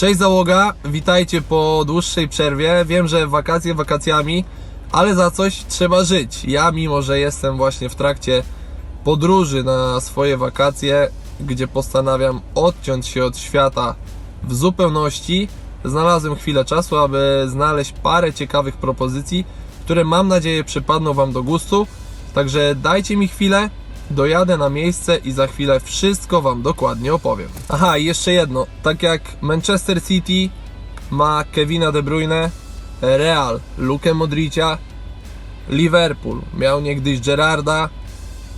Cześć załoga, witajcie po dłuższej przerwie. Wiem, że wakacje wakacjami, ale za coś trzeba żyć. Ja, mimo że jestem właśnie w trakcie podróży na swoje wakacje, gdzie postanawiam odciąć się od świata w zupełności, znalazłem chwilę czasu, aby znaleźć parę ciekawych propozycji, które mam nadzieję przypadną Wam do gustu. Także dajcie mi chwilę, dojadę na miejsce i za chwilę wszystko Wam dokładnie opowiem. Aha, i jeszcze jedno. Tak jak Manchester City ma Kevina De Bruyne, Real Lukę Modricia, Liverpool miał niegdyś Gerarda,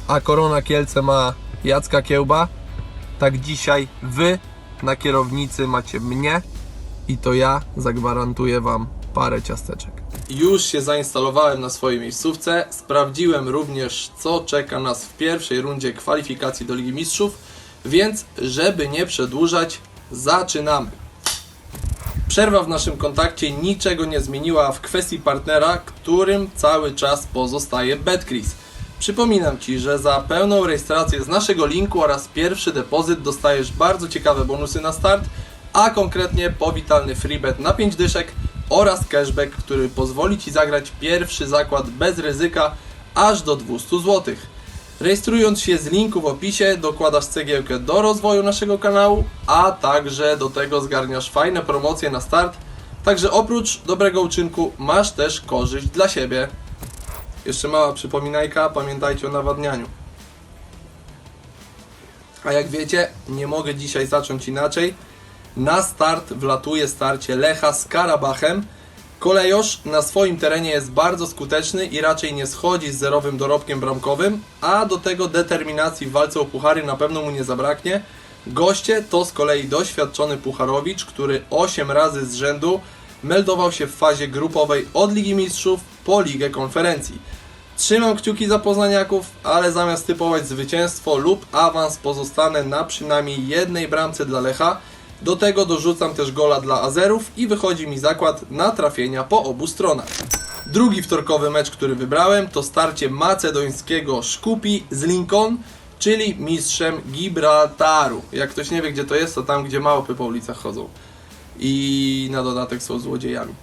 a Korona Kielce ma Jacka Kiełba, tak dzisiaj Wy na kierownicy macie mnie i to ja zagwarantuję Wam parę ciasteczek. Już się zainstalowałem na swojej miejscówce. Sprawdziłem również, co czeka nas w pierwszej rundzie kwalifikacji do Ligi Mistrzów, więc żeby nie przedłużać, zaczynamy. Przerwa w naszym kontakcie niczego nie zmieniła w kwestii partnera, którym cały czas pozostaje BetCris. Przypominam Ci, że za pełną rejestrację z naszego linku oraz pierwszy depozyt dostajesz bardzo ciekawe bonusy na start, a konkretnie powitalny freebet na 5 dyszek oraz cashback, który pozwoli Ci zagrać pierwszy zakład bez ryzyka aż do 200 zł. Rejestrując się z linku w opisie, dokładasz cegiełkę do rozwoju naszego kanału, a także do tego zgarniasz fajne promocje na start. Także oprócz dobrego uczynku masz też korzyść dla siebie. Jeszcze mała przypominajka, pamiętajcie o nawadnianiu. A jak wiecie, nie mogę dzisiaj zacząć inaczej. Na start wlatuje starcie Lecha z Karabachem. Kolejosz na swoim terenie jest bardzo skuteczny i raczej nie schodzi z zerowym dorobkiem bramkowym, a do tego determinacji w walce o puchary na pewno mu nie zabraknie. Goście to z kolei doświadczony Pucharowicz, który 8 razy z rzędu meldował się w fazie grupowej od Ligi Mistrzów po Ligę Konferencji. Trzymam kciuki za poznaniaków, ale zamiast typować zwycięstwo lub awans pozostanę na przynajmniej jednej bramce dla Lecha. Do tego dorzucam też gola dla Azerów i wychodzi mi zakład na trafienia po obu stronach. Drugi wtorkowy mecz, który wybrałem, to starcie macedońskiego Szkupi z Lincoln, czyli mistrzem Gibraltaru. Jak ktoś nie wie, gdzie to jest, to tam, gdzie małpy po ulicach chodzą. I na dodatek są złodziejami.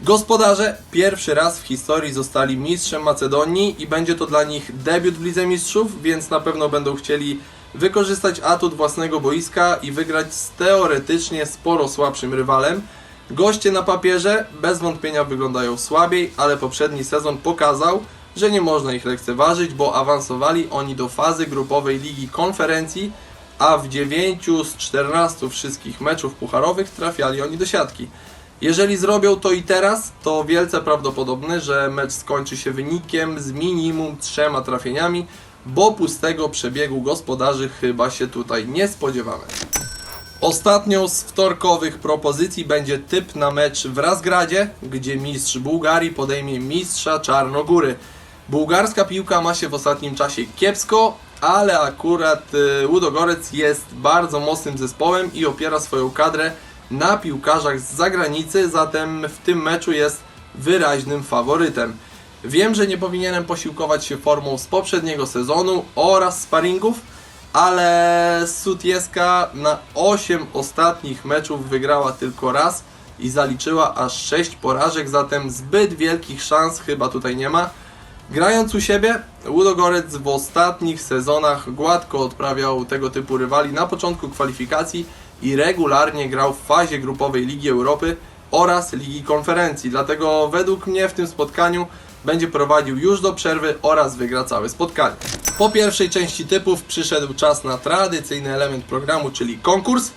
Gospodarze pierwszy raz w historii zostali mistrzem Macedonii i będzie to dla nich debiut w Lidze Mistrzów, więc na pewno będą chcieli wykorzystać atut własnego boiska i wygrać z teoretycznie sporo słabszym rywalem. Goście na papierze bez wątpienia wyglądają słabiej, ale poprzedni sezon pokazał, że nie można ich lekceważyć, bo awansowali oni do fazy grupowej Ligi Konferencji, a w 9 z 14 wszystkich meczów pucharowych trafiali oni do siatki. Jeżeli zrobią to i teraz, to wielce prawdopodobne, że mecz skończy się wynikiem z minimum trzema trafieniami, bo pustego przebiegu gospodarzy chyba się tutaj nie spodziewamy. Ostatnią z wtorkowych propozycji będzie typ na mecz w Razgradzie, gdzie mistrz Bułgarii podejmie mistrza Czarnogóry. Bułgarska piłka ma się w ostatnim czasie kiepsko, ale akurat y, Łudogorec jest bardzo mocnym zespołem i opiera swoją kadrę na piłkarzach z zagranicy, zatem w tym meczu jest wyraźnym faworytem. Wiem, że nie powinienem posiłkować się formą z poprzedniego sezonu oraz sparingów, ale Sutieska na 8 ostatnich meczów wygrała tylko raz i zaliczyła aż 6 porażek, zatem zbyt wielkich szans chyba tutaj nie ma. Grając u siebie, Łudogorec w ostatnich sezonach gładko odprawiał tego typu rywali na początku kwalifikacji i regularnie grał w fazie grupowej Ligi Europy oraz Ligi Konferencji. Dlatego według mnie w tym spotkaniu będzie prowadził już do przerwy oraz wygra całe spotkanie. Po pierwszej części typów przyszedł czas na tradycyjny element programu, czyli konkurs.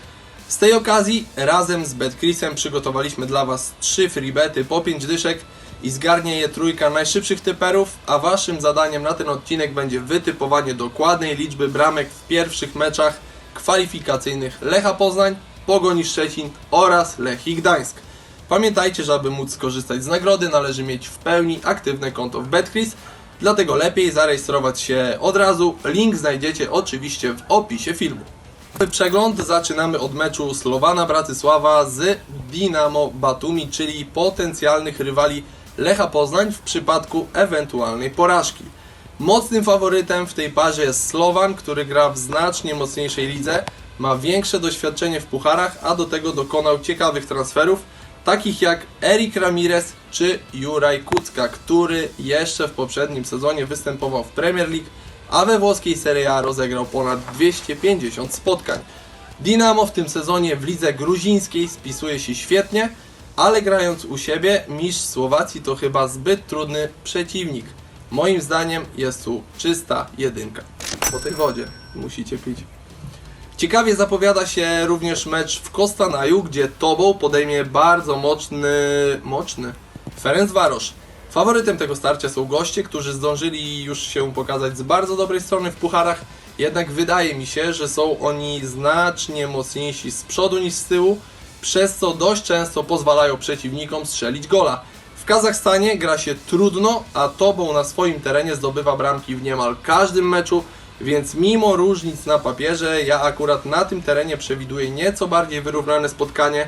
Z tej okazji razem z BetCrisem przygotowaliśmy dla Was trzy freebety po 5 dyszek i zgarnie je trójka najszybszych typerów, a Waszym zadaniem na ten odcinek będzie wytypowanie dokładnej liczby bramek w pierwszych meczach kwalifikacyjnych Lecha Poznań, Pogoni Szczecin oraz Lechii Gdańsk. Pamiętajcie, że aby móc skorzystać z nagrody należy mieć w pełni aktywne konto w BetCris, dlatego lepiej zarejestrować się od razu. Link znajdziecie oczywiście w opisie filmu. Przegląd zaczynamy od meczu Slowana Bratysława z Dinamo Batumi, czyli potencjalnych rywali Lecha Poznań w przypadku ewentualnej porażki. Mocnym faworytem w tej parze jest Slovan, który gra w znacznie mocniejszej lidze, ma większe doświadczenie w pucharach, a do tego dokonał ciekawych transferów, takich jak Erik Ramirez czy Juraj Kucka, który jeszcze w poprzednim sezonie występował w Premier League, a we włoskiej Serie A rozegrał ponad 250 spotkań. Dinamo w tym sezonie w lidze gruzińskiej spisuje się świetnie, ale grając u siebie, mistrz Słowacji to chyba zbyt trudny przeciwnik. Moim zdaniem jest tu czysta jedynka. Po tej wodzie musicie pić. Ciekawie zapowiada się również mecz w Kostanaju, gdzie Tobą podejmie bardzo mocny, mocny Ferenc Varosz. Faworytem tego starcia są goście, którzy zdążyli już się pokazać z bardzo dobrej strony w pucharach, jednak wydaje mi się, że są oni znacznie mocniejsi z przodu niż z tyłu, przez co dość często pozwalają przeciwnikom strzelić gola. W Kazachstanie gra się trudno, a Tobą na swoim terenie zdobywa bramki w niemal każdym meczu, więc mimo różnic na papierze, ja akurat na tym terenie przewiduję nieco bardziej wyrównane spotkanie.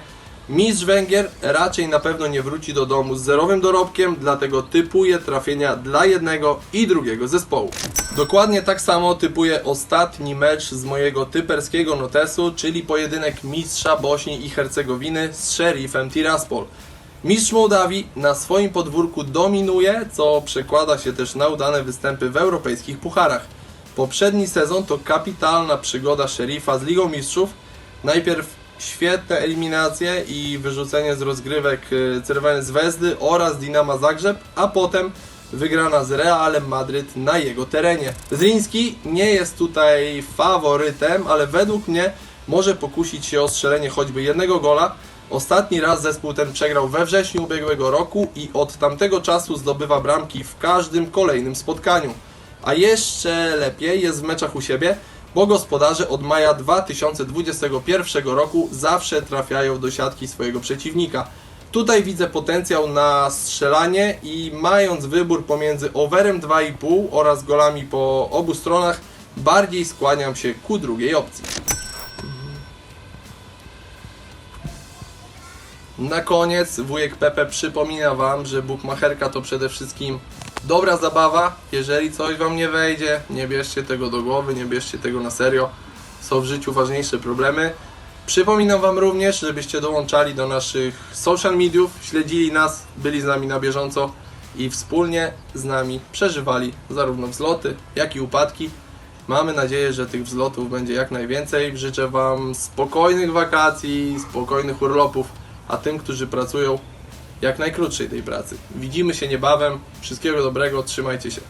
Mistrz Węgier raczej na pewno nie wróci do domu z zerowym dorobkiem, dlatego typuję trafienia dla jednego i drugiego zespołu. Dokładnie tak samo typuję ostatni mecz z mojego typerskiego notesu, czyli pojedynek mistrza Bośni i Hercegowiny z Sheriffem Tiraspol. Mistrz Mołdawii na swoim podwórku dominuje, co przekłada się też na udane występy w europejskich pucharach. Poprzedni sezon to kapitalna przygoda szeryfa z Ligą Mistrzów. Najpierw świetne eliminacje i wyrzucenie z rozgrywek y, Cerweny z Wezdy oraz Dinama Zagrzeb, a potem wygrana z Realem Madryt na jego terenie. Zriński nie jest tutaj faworytem, ale według mnie może pokusić się o strzelenie choćby jednego gola. Ostatni raz zespół ten przegrał we wrześniu ubiegłego roku i od tamtego czasu zdobywa bramki w każdym kolejnym spotkaniu. A jeszcze lepiej jest w meczach u siebie, bo gospodarze od maja 2021 roku zawsze trafiają do siatki swojego przeciwnika. Tutaj widzę potencjał na strzelanie i mając wybór pomiędzy overem 2,5 oraz golami po obu stronach, bardziej skłaniam się ku drugiej opcji. Na koniec wujek Pepe przypomina Wam, że bukmacherka to przede wszystkim dobra zabawa. Jeżeli coś Wam nie wejdzie, nie bierzcie tego do głowy, nie bierzcie tego na serio. Są w życiu ważniejsze problemy. Przypominam Wam również, żebyście dołączali do naszych social mediów, śledzili nas, byli z nami na bieżąco i wspólnie z nami przeżywali zarówno wzloty, jak i upadki. Mamy nadzieję, że tych wzlotów będzie jak najwięcej. Życzę Wam spokojnych wakacji, spokojnych urlopów, a tym, którzy pracują, jak najkrótszej tej pracy. Widzimy się niebawem. Wszystkiego dobrego, trzymajcie się.